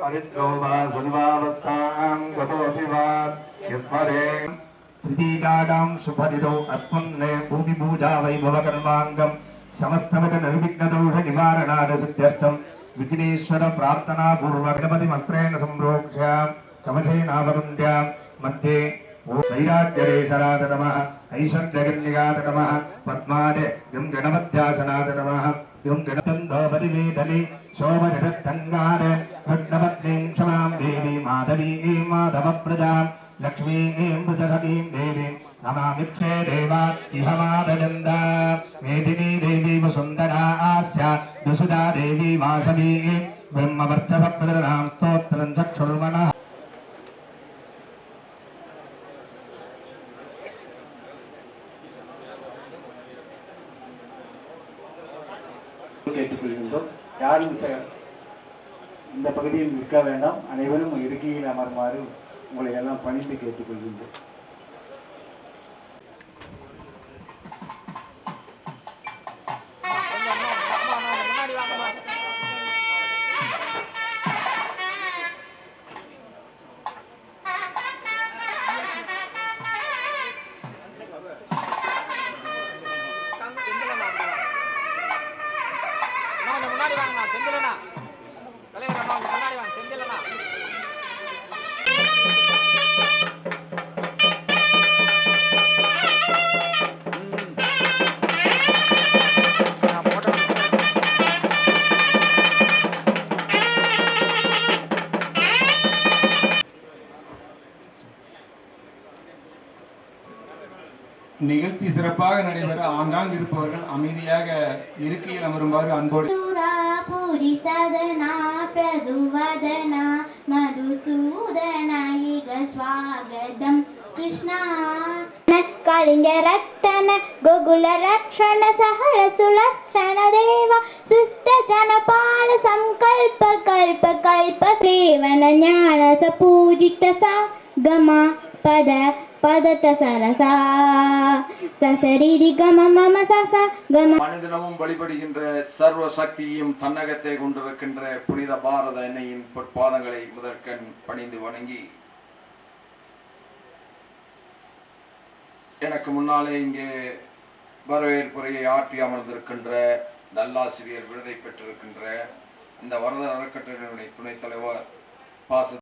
పవిత్రో వా సర్వావస్థాం గతోపి వా యస్మరే తృతీయాడాం సుపదిదౌ అస్మన్నే భూమి పూజా వైభవకర్మాంగం సమస్తమిత నిర్విఘ్నదౌఢ నివారణాద సిద్ధ్యర్థం విఘ్నేశ్వర ప్రార్థనా పూర్వ గణపతి వస్త్రేణ సంరోక్ష కవచేనావరుండ్య మధ్యే సైరాజ్యరేశరాత నమ ఐశ్వర్యగన్యాత నమ పద్మాదే గణపత్యాసనాత నమ ிடந்தோபரிவேதனி சோமரிடத்தங்கார பட்னபத்னீம் க்ஷமாம் தேவி மாதவீம் மாதவ பிரஜாம் லக்ஷ்மீம் பிரதசதீம் தேவி நமாமிப்ஷே தேவா இஹ மாதனந்தா மேதினி தேவி வசுந்தரா ஆஸ்யா துசுதா தேவி வாசவீம் பிரம்மவர்ச்சச பிரதனாம் ஸ்தோத்திரம் சக்ஷுர்மணா கேட்டுக்கொள்கின்றோம். யாரும் இந்த பகுதியில் நிற்க வேண்டாம். அனைவரும் இருக்கையில் அமருமாறு உங்களை எல்லாம் பணிந்து கேட்டுக்கொள்கின்றோம். தலைவர் முன்னாடி வாங்க நிகழ்ச்சி சிறப்பாக நடைபெற ஆங்காங்கு இருப்பவர்கள் அமைதியாக இருக்கையில் அமருமாறு அன்போடு ಸುರಾಪುರಿ ಸದನ ಪ್ರದುವದನ ಮಧುಸೂದನ ಈಗ ಸ್ವಾಗತಂ ಕೃಷ್ಣ ಕಳಿಂಗ ರಕ್ತನ ಗೋಗುಲ ರಕ್ಷಣ ಸಹಳ ಸುಲಕ್ಷಣ ದೇವ ಶಿಷ್ಟ ಜನಪಾಲ ಸಂಕಲ್ಪ ಕಲ್ಪ ಕಲ್ಪ ಸೇವನ ಜ್ಞಾನ ಸ ಪೂಜಿತ ಸ ಗಮ ಪದ பதத்த சரசா சசரிதி கம மம சசா கம மனிதனமும் வழிபடுகின்ற சர்வ சக்தியும் தன்னகத்தை கொண்டிருக்கின்ற புனித பாரத அன்னையின் பொற்பாதங்களை முதற்கண் பணிந்து வணங்கி எனக்கு முன்னாலே இங்கே வரவேற்புரையை ஆற்றி அமர்ந்திருக்கின்ற நல்லாசிரியர் விருதை பெற்றிருக்கின்ற இந்த வரதர் அறக்கட்டளையினுடைய துணைத் தலைவர் பாச